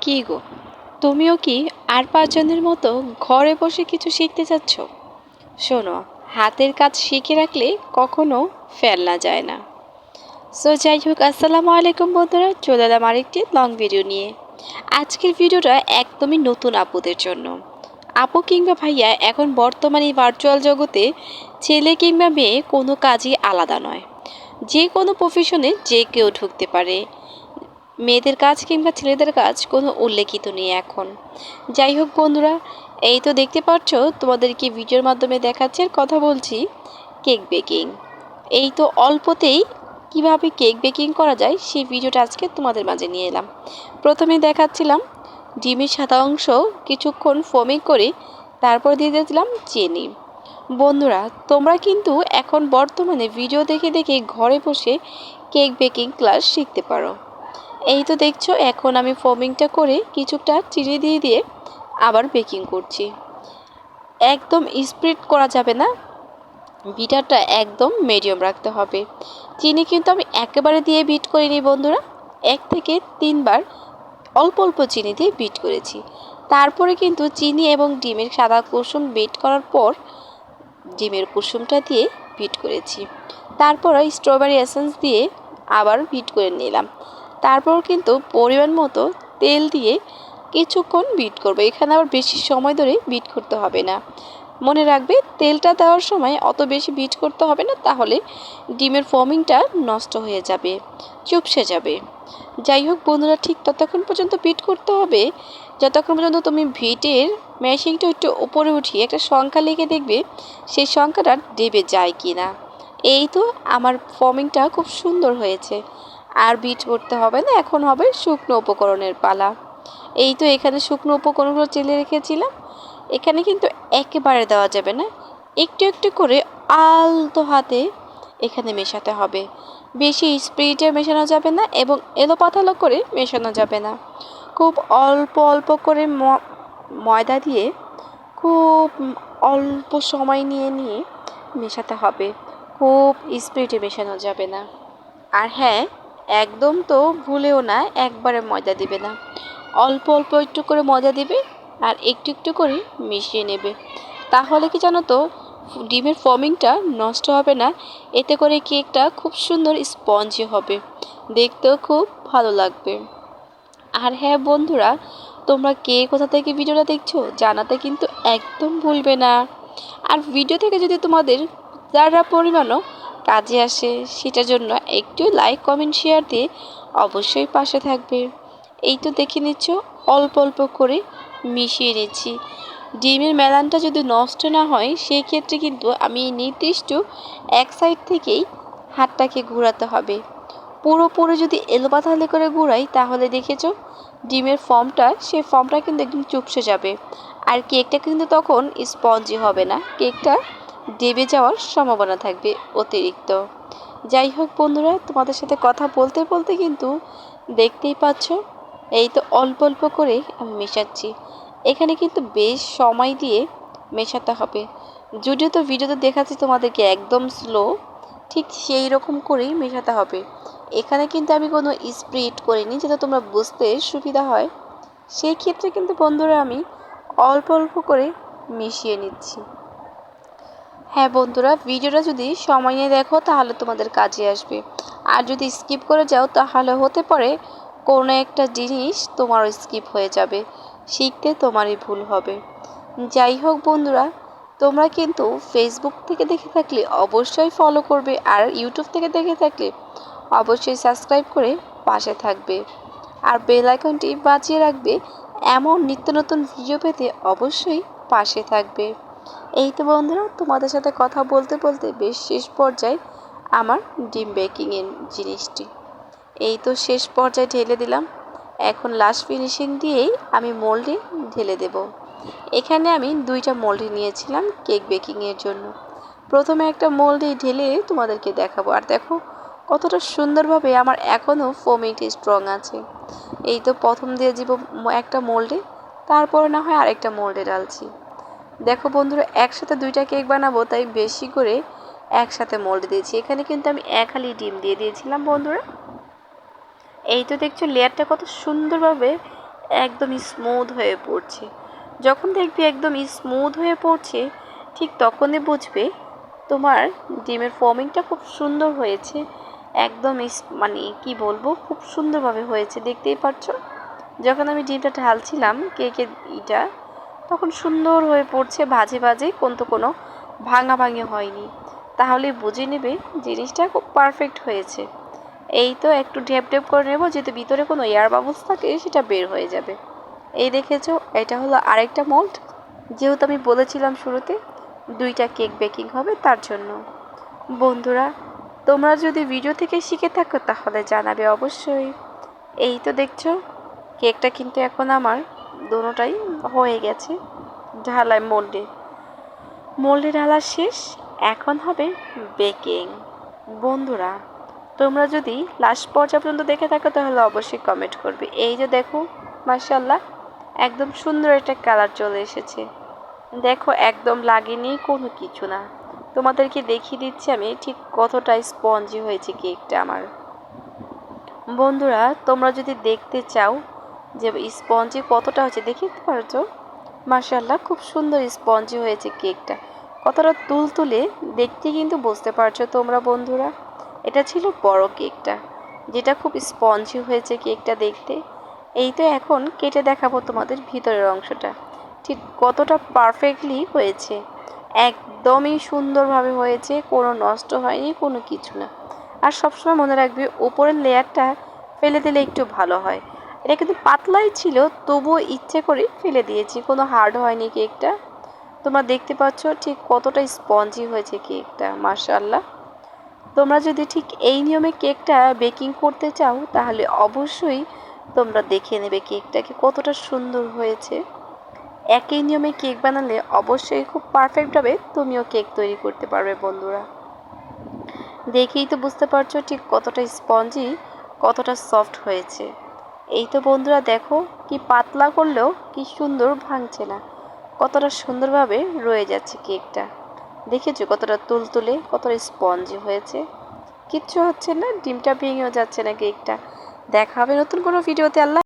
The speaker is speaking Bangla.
কি গো? তুমিও কি আর পাঁচজনের মতো ঘরে বসে কিছু শিখতে চাচ্ছ? শোনো, হাতের কাজ শিখে রাখলে কখনো ফেলনা যায় না। সো যাই হোক, আসসালামু আলাইকুম বন্ধুরা, চলে এলাম আরেকটি লং ভিডিও নিয়ে। আজকের ভিডিওটা একদমই নতুন আপুদের জন্য। আপু কিংবা ভাইয়া এখন বর্তমানে ভার্চুয়াল জগতে ছেলে কিংবা মেয়ে কোনো কাজই আলাদা নয়। যে কোনো প্রফেশনে যে কেউ ঢুকতে পারে। মেয়েদের কাজ কিংবা ছেলেদের কাজ কোনো উল্লেখিত নেই এখন। যাই হোক বন্ধুরা, এই তো দেখতে পাচ্ছ, তোমাদেরকে ভিডিওর মাধ্যমে দেখাচ্ছি আর কথা বলছি কেক বেকিং। এই তো অল্পতেই কীভাবে কেক বেকিং করা যায় সেই ভিডিওটা আজকে তোমাদের মাঝে নিয়ে এলাম। প্রথমে দেখাচ্ছিলাম ডিমের সাদা অংশ কিছুক্ষণ ফোমিং করে তারপর দিয়ে দিয়েছিলাম চিনি। বন্ধুরা, তোমরা কিন্তু এখন বর্তমানে ভিডিও দেখে দেখে ঘরে বসে কেক বেকিং ক্লাস শিখতে পারো। এই তো দেখছ, এখন আমি ফোমিংটা করে কিছুটা চিনি দিয়ে দিয়ে আবার বেকিং করছি। একদম স্প্রিড করা যাবে না। বিটারটা একদম মিডিয়াম রাখতে হবে। চিনি কিন্তু আমি একেবারে দিয়ে বিট করিনি বন্ধুরা, এক থেকে তিনবার অল্প অল্প চিনি দিয়ে বিট করেছি। তারপরে কিন্তু চিনি এবং ডিমের সাদা কুসুম বিট করার পর ডিমের কুসুমটা দিয়ে বিট করেছি। তারপর স্ট্রবেরি এসেন্স দিয়ে আবার বিট করে নিলাম। তারপর কিন্তু পরিমাণ মতো তেল দিয়ে কিছুক্ষণ বিট করব। এখানে আবার বেশি সময় ধরে বিট করতে হবে না। মনে রাখবে, তেলটা দেওয়ার সময় অত বেশি বিট করতে হবে না, তাহলে ডিমের ফর্মিংটা নষ্ট হয়ে যাবে, চুপসে যাবে। যাই হোক বন্ধুরা, ঠিক ততক্ষণ পর্যন্ত বিট করতে হবে। যতক্ষণ পর্যন্ত তুমি ভিটের মেশিনটা একটু উপরে উঠিয়ে একটা সংখ্যা লিখে দেখবে, সেই সংখ্যাটা দেবে যায় কি না এই তো আমার ফর্মিংটা খুব সুন্দর হয়েছে। আর বিট করতে হবে না, এখন হবে শুকনো উপকরণের পালা। এই তো এখানে শুকনো উপকরণগুলো চেলে রেখেছিলাম। এখানে কিন্তু একেবারে দেওয়া যাবে না। একটু একটু করে আলতো হাতে এখানে মেশাতে হবে। বেশি স্প্রিটে মেশানো যাবে না এবং এলো পাতালো করে মেশানো যাবে না। খুব অল্প অল্প করে ময়দা দিয়ে খুব অল্প সময় নিয়ে নিয়ে মেশাতে হবে। খুব স্প্রিটে মেশানো যাবে না। আর হ্যাঁ একদম তো ভুলেও না একবারে ময়দা দিবে না। অল্প অল্প একটু করে ময়দা দিবে আর একটু একটু করে মিশিয়ে নেবে। তাহলে কি জানো তো, ডিমের ফর্মিংটা নষ্ট হবে না, এতে করে কেকটা খুব সুন্দর স্পঞ্জি হবে। দেখতেও খুব ভালো লাগবে। আর হ্যাঁ বন্ধুরা, তোমরা কে কোথা থেকে ভিডিওটা দেখছ জানাতে কিন্তু একদম ভুলবে না। আর ভিডিও থেকে যদি তোমাদের যারা পরিমাণও কাজে আসে, সেটার জন্য একটু লাইক কমেন্ট শেয়ার দিয়ে অবশ্যই পাশে থাকবে। এই তো দেখে নিচ্ছ, অল্প অল্প করে মিশিয়ে নিচ্ছি। ডিমের মেলানটা যদি নষ্ট না হয় সেই ক্ষেত্রে কিন্তু আমি নির্দিষ্ট এক সাইড থেকেই হাতটাকে ঘোরাতে হবে। পুরোপুরি যদি এলোপাথালি করে ঘুরাই, তাহলে দেখেছ ডিমের ফর্মটা সেই ফর্মটা কিন্তু একদম চুপসে যাবে। আর কেকটা কিন্তু তখন স্পঞ্জি হবে না। কেকটা দেবে যাওয়ার সম্ভাবনা থাকবে অতিরিক্ত। যাই হোক বন্ধুরা, তোমাদের সাথে কথা বলতে বলতে কিন্তু দেখতেই পাচ্ছ, এই তো অল্প অল্প করে আমি মেশাচ্ছি। এখানে কিন্তু বেশ সময় দিয়ে মেশাতে হবে। যদিও তো ভিডিওতে দেখাচ্ছি তোমাদেরকে একদম স্লো ঠিক সেই রকম করেই মেশাতে হবে। এখানে কিন্তু আমি কোনো স্প্রিট করিনি যাতে তোমরা বুঝতে সুবিধা হয়। সেই ক্ষেত্রে কিন্তু বন্ধুরা আমি অল্প অল্প করে মিশিয়ে নিচ্ছি। হ্যাঁ বন্ধুরা, ভিডিওটা যদি সময় নিয়ে দেখো, তাহলে তোমাদের কাজে আসবে। আর যদি স্কিপ করে যাও, তাহলে হতে পারে কোনো একটা জিনিস তোমারও স্কিপ হয়ে যাবে। শিখতে তোমারই ভুল হবে। যাই হোক বন্ধুরা, তোমরা কিন্তু ফেসবুক থেকে দেখে থাকলে অবশ্যই ফলো করবে আর ইউটিউব থেকে দেখে থাকলে অবশ্যই সাবস্ক্রাইব করে পাশে থাকবে। আর বেল আইকনটি বাজিয়ে রাখবে, এমন নিত্য নতুন ভিডিও পেতে অবশ্যই পাশে থাকবে। এই তো বন্ধুরা, তোমাদের সাথে কথা বলতে বলতে বেশ শেষ পর্যায়ে আমার ডিম বেকিংয়ের জিনিসটি। এই তো শেষ পর্যায়ে ঢেলে দিলাম। এখন লাস্ট ফিনিশিং দিয়েই আমি মোল্ডে ঢেলে দেব। এখানে আমি দুইটা মোল্ডে নিয়েছিলাম কেক বেকিংয়ের জন্য। প্রথমে একটা মোল্ডে ঢেলে তোমাদেরকে দেখাবো। আর দেখো, কতটা সুন্দরভাবে আমার এখনও ফোমিংটি স্ট্রং আছে। এই তো প্রথম দিয়ে দিব একটা মোল্ডে তারপরে না হয় আরেকটা মোল্ডে ডালছি দেখো বন্ধুরা, একসাথে দুইটা কেক বানাবো, তাই বেশি করে একসাথে মোল্ড দিয়েছি। এখানে কিন্তু আমি এক হালি ডিম দিয়ে দিয়েছিলাম বন্ধুরা। এই তো দেখছ, লেয়ারটা কত সুন্দরভাবে একদম স্মুথ হয়ে পড়ছে। যখন দেখবি একদম স্মুথ হয়ে পড়ছে, ঠিক তখনই বুঝবে তোমার ডিমের ফর্মিংটা খুব সুন্দর হয়েছে। একদম মানে কি বলব, খুব সুন্দরভাবে হয়েছে, দেখতেই পারছ? যখন আমি ডিমটা ঢালছিলাম, কেকের ইটা তখন সুন্দর হয়ে পড়ছে ভাজে ভাজে কিন্তু কোনো ভাঙা ভাঙি হয়নি। তাহলে বুঝে নেবে জিনিসটা খুব পারফেক্ট হয়েছে। এই তো একটু ঢেপ ঢেপ করে নেব যেহেতু ভিতরে কোনো এয়ার বাবলস থাকে, সেটা বের হয়ে যাবে। এই দেখেছ, এটা হলো আরেকটা মোল্ড যেহেতু আমি বলেছিলাম শুরুতে, দুইটা কেক বেকিং হবে তার জন্য। বন্ধুরা, তোমরা যদি ভিডিও থেকে শিখে থাকো, তাহলে জানাবে অবশ্যই। এই তো দেখছ কেকটা কিন্তু এখন আমার দোনোটাই হয়ে গেছে। ঢালাই মোল্ডে। মোল্ডে ঢালা শেষ, এখন হবে বেকিং। বন্ধুরা, তোমরা যদি লাস্ট পর্যায়ে পর্যন্ত দেখে থাকো, তাহলে অবশ্যই কমেন্ট করবে। এই যে দেখো মার্শাল্লাহ একদম সুন্দর একটা কালার চলে এসেছে। দেখো, একদম লাগেনি কোনো কিছু না। তোমাদেরকে দেখিয়ে দিচ্ছি আমি, ঠিক কতটা স্পঞ্জি হয়েছে কেকটা আমার। বন্ধুরা, তোমরা যদি দেখতে চাও যে স্পঞ্জি কতটা হচ্ছে দেখতে পারছ মার্শাল্লাহ খুব সুন্দর স্পঞ্জি হয়েছে কেকটা। কতটা তুলতুলে দেখতে কিন্তু বুঝতে পারছ তোমরা বন্ধুরা। এটা ছিল বড় কেকটা, যেটা খুব স্পঞ্জি হয়েছে কেকটা দেখতে। এই তো এখন কেটে দেখাবো তোমাদের ভিতরের অংশটা। ঠিক কতটা পারফেক্টলি হয়েছে। একদমই সুন্দরভাবে হয়েছে, কোনো নষ্ট হয়নি, কোনো কিছু না। আর সবসময় মনে রাখবে, উপরের লেয়ারটা ফেলে দিলে একটু ভালো হয়। এটা কিন্তু পাতলাই ছিল, তবুও ইচ্ছে করে ফেলে দিয়েছি। কোনো হার্ড হয়নি কেকটা। তোমরা দেখতে পাচ্ছ ঠিক কতটা স্পঞ্জি হয়েছে কেকটা মার্শাল্লাহ তোমরা যদি ঠিক এই নিয়মে কেকটা বেকিং করতে চাও, তাহলে অবশ্যই তোমরা দেখে নেবে কেকটাকে কতটা সুন্দর হয়েছে। একই নিয়মে কেক বানালে অবশ্যই খুব পারফেক্টভাবে তুমিও কেক তৈরি করতে পারবে বন্ধুরা। দেখেই তো বুঝতে পারছ ঠিক কতটা স্পঞ্জি, কতটা সফট হয়েছে। এই তো বন্ধুরা দেখো কি পাতলা করলেও কি সুন্দর ভাঙছে না। কতটা সুন্দরভাবে রয়ে যাচ্ছে কেকটা। দেখেছ কতটা তুলতুলে, কতটা স্পঞ্জি হয়েছে। কিচ্ছু হচ্ছে না, ডিমটা ভেঙেও যাচ্ছে না কেকটা। দেখা হবে নতুন কোনো ভিডিওতে, আল্লাহ